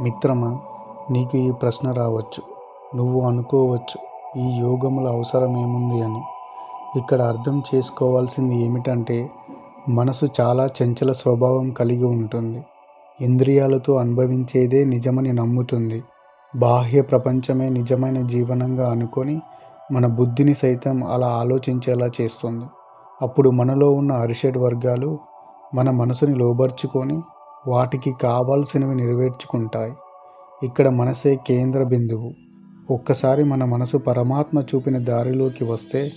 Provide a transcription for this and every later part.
మిత్రమా నీకు ఈ ప్రశ్న రావచ్చు. నువ్వు అనుకోవచ్చు ఈ యోగముల అవసరం ఏముంది అని. ఇక్కడ అర్థం చేసుకోవాల్సింది ఏమిటంటే మనసు చాలా చంచల స్వభావం కలిగి ఉంటుంది. ఇంద్రియాలతో అనుభవించేదే నిజమని నమ్ముతుంది. బాహ్య ప్రపంచమే నిజమైన జీవనంగా అనుకొని మన బుద్ధిని సైతం అలా ఆలోచించేలా చేస్తుంది. అప్పుడు మనలో ఉన్న అరిషడ్ వర్గాలు మన మనసుని లోబర్చుకొని వాటికి కావాల్సినవి నెరవేర్చుకుంటాయి. ఇక్కడ మనసే కేంద్ర బిందువు. ఒక్కసారి మన మనసు పరమాత్మ చూపిన దారిలోకి వస్తే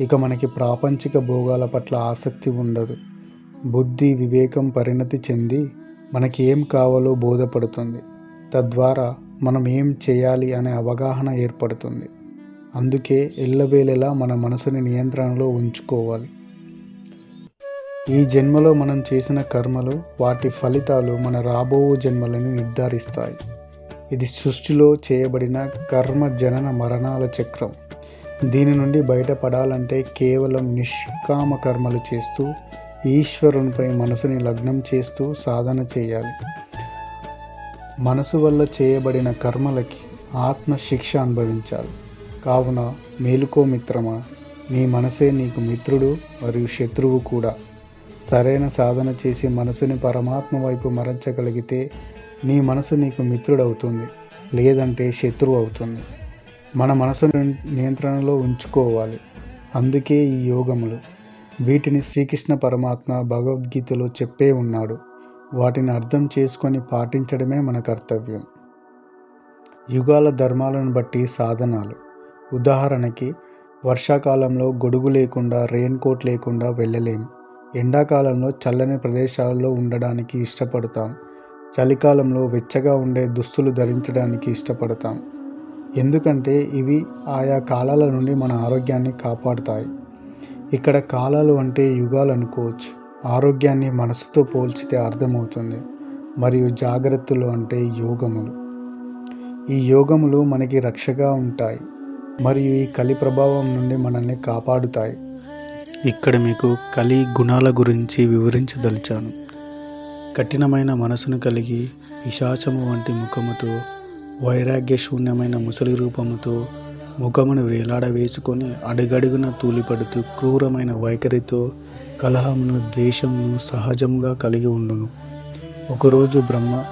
ఇక మనకి ప్రాపంచిక భోగాల పట్ల ఆసక్తి ఉండదు. బుద్ధి వివేకం పరిణతి చెంది మనకి ఏం కావాలో బోధపడుతుంది. తద్వారా మనం ఏం చేయాలి అనే అవగాహన ఏర్పడుతుంది. అందుకే ఎల్లవేళలా మన మనసుని నియంత్రణలో ఉంచుకోవాలి. ఈ జన్మలో మనం చేసిన కర్మలు వాటి ఫలితాలు మన రాబో జన్మలని నిర్ధారిస్తాయి. ఇది సృష్టిలో చేయబడిన కర్మ జనన మరణాల చక్రం. దీని నుండి బయటపడాలంటే కేవలం నిష్కామ కర్మలు చేస్తూ ఈశ్వరునిపై మనసుని లగ్నం చేస్తూ సాధన చేయాలి. మనసు వల్ల చేయబడిన కర్మలకి ఆత్మ శిక్ష అనుభవించాలి. కావున మేలుకో మిత్రమా నీ మనసే నీకు మిత్రుడు మరియు శత్రువు కూడా. సరైన సాధన చేసి మనసుని పరమాత్మ వైపు మరల్చగలిగితే నీ మనసు నీకు మిత్రుడవుతుంది లేదంటే శత్రువు అవుతుంది. మన మనసును నియంత్రణలో ఉంచుకోవాలి. అందుకే ఈ యోగములు. వీటిని శ్రీకృష్ణ పరమాత్మ భగవద్గీతలో చెప్పే ఉన్నాడు. వాటిని అర్థం చేసుకొని పాటించడమే మన కర్తవ్యం. యుగాల ధర్మాలను బట్టి సాధనాలు. ఉదాహరణకి వర్షాకాలంలో గొడుగు లేకుండా రెయిన్ కోట్ లేకుండా వెళ్ళలేము ఎండాకాలంలో చల్లని ప్రదేశాలలో ఉండడానికి ఇష్టపడతాం. చలికాలంలో వెచ్చగా ఉండే దుస్తులు ధరించడానికి ఇష్టపడతాం. ఎందుకంటే ఇవి ఆయా కాలాల నుండి మన ఆరోగ్యాన్ని కాపాడుతాయి. ఇక్కడ కాలాలు అంటే యుగాలు అనుకోవచ్చు. ఆరోగ్యాన్ని మనసుతో పోల్చితే అర్థమవుతుంది. మరియు జాగ్రత్తలు అంటే యోగములు. ఈ యోగములు మనకి రక్షగా ఉంటాయి. మరియు ఈ కలి ప్రభావం నుండి మనల్ని కాపాడుతాయి. ఇక్కడ మీకు కలి గుణాల గురించి వివరించదలిచాను. కఠినమైన మనసును కలిగి పిశాచము వంటి ముఖముతో వైరాగ్య శూన్యమైన ముసలి రూపముతో ముఖమును వేలాడ వేసుకొని అడుగడుగున తూలిపడుతూ క్రూరమైన వైఖరితో కలహమును ద్వేషమును సహజంగా కలిగి ఉండును. ఒకరోజు బ్రహ్మ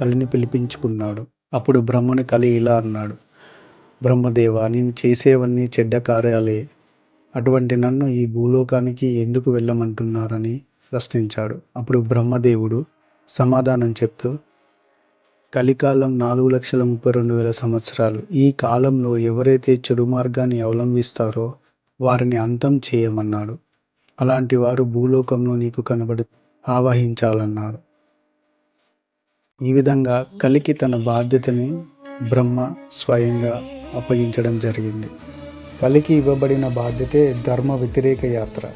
కలిని పిలిపించుకున్నాడు. అప్పుడు బ్రహ్మని కలి ఇలా అన్నాడు బ్రహ్మదేవ నేను చేసేవన్నీ చెడ్డ కార్యాలే. అటువంటి నన్ను ఈ భూలోకానికి ఎందుకు వెళ్ళమంటున్నారని ప్రశ్నించాడు. అప్పుడు బ్రహ్మదేవుడు సమాధానం చెప్తూ కలికాలం నాలుగు లక్షల ముప్పై రెండు వేల సంవత్సరాలు. ఈ కాలంలో ఎవరైతే చెడు మార్గాన్ని అవలంబిస్తారో వారిని అంతం చేయమన్నాడు. అలాంటి వారు భూలోకంలో నీకు కనబడి ఆవహించాలన్నాడు ఈ విధంగా కలికి తన బాధ్యతని బ్రహ్మ స్వయంగా అప్పగించడం జరిగింది. కలికి ఇవ్వబడిన బాధ్యతే ధర్మ వ్యతిరేక యాత్ర.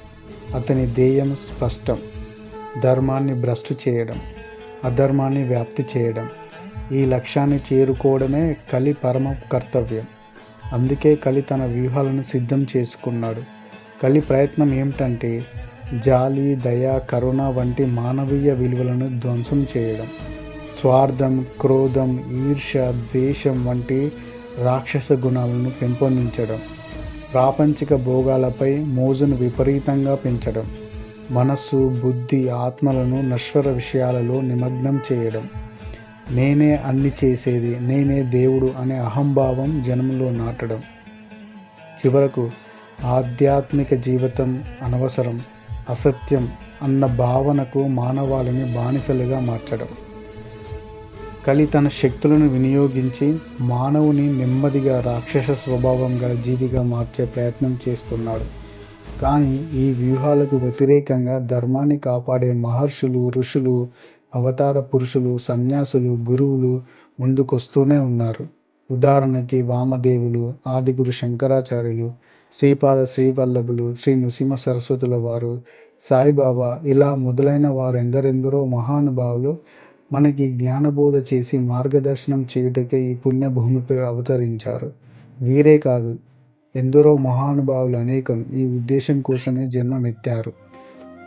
అతని ధ్యేయం స్పష్టం. ధర్మాన్ని భ్రష్టు చేయడం అధర్మాన్ని వ్యాప్తి చేయడం. ఈ లక్ష్యాన్ని చేరుకోవడమే కలి పరమ కర్తవ్యం. అందుకే కలి తన వ్యూహాలను సిద్ధం చేసుకున్నాడు. కలి ప్రయత్నం ఏమిటంటే జాలి దయ కరుణ వంటి మానవీయ విలువలను ధ్వంసం చేయడం. స్వార్థం క్రోధం ఈర్ష ద్వేషం వంటి రాక్షస గుణాలను పెంపొందించడం. ప్రాపంచిక భోగాలపై మోజును విపరీతంగా పెంచడం మనస్సు బుద్ధి ఆత్మలను నశ్వర విషయాలలో నిమగ్నం చేయడం. నేనే అన్ని చేసేది నేనే దేవుడు అనే అహంభావం జన్మలో నాటడం. చివరకు ఆధ్యాత్మిక జీవితం అనవసరం అసత్యం అన్న భావనకు మానవాళిని బానిసలుగా మార్చడం. కలి తన శక్తులను వినియోగించి మానవుని నెమ్మదిగా రాక్షస స్వభావం గల జీవిగా మార్చే ప్రయత్నం చేస్తున్నాడు. కానీ ఈ వ్యూహాలకు వ్యతిరేకంగా ధర్మాన్ని కాపాడే మహర్షులు ఋషులు అవతార పురుషులు సన్యాసులు గురువులు ముందుకొస్తూనే ఉన్నారు. ఉదాహరణకి వామదేవులు ఆదిగురు శంకరాచార్యులు శ్రీపాద శ్రీవల్లభులు శ్రీ నృసింహ సరస్వతుల వారు సాయిబాబా ఇలా మొదలైన వారెందరెందరో మహానుభావులు మనకి జ్ఞానబోధ చేసి మార్గదర్శనం చేయుటకే ఈ పుణ్యభూమిపై అవతరించారు. వీరే కాదు ఎందరో మహానుభావులు అనేకం ఈ ఉద్దేశం కోసమే జన్మమెత్తారు.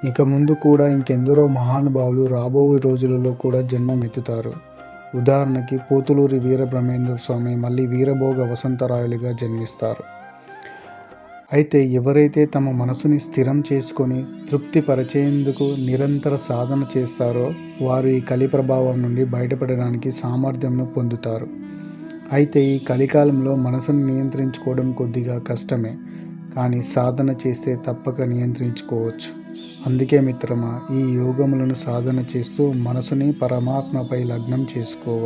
ఇక ముందు కూడా ఇంకెందరో మహానుభావులు రాబోయే రోజులలో కూడా జన్మమెత్తుతారు. ఉదాహరణకి పోతులూరి వీరబ్రహ్మేంద్ర స్వామి మళ్ళీ వీరభోగ వసంతరాయలుగా జన్మిస్తారు. అయితే ఎవరైతే తమ మనసుని స్థిరం చేసుకొని తృప్తిపరిచేందుకు నిరంతర సాధన చేస్తారో వారు ఈ కలి ప్రభావం నుండి బయటపడడానికి సామర్థ్యంను పొందుతారు. అయితే ఈ కలికాలంలో మనసును నియంత్రించుకోవడం కొద్దిగా కష్టమే కానీ సాధన చేస్తే తప్పక నియంత్రించుకోవచ్చు. అందుకే మిత్రమా ఈ యోగములను సాధన చేస్తూ మనసుని పరమాత్మపై లగ్నం చేసుకోవాలి.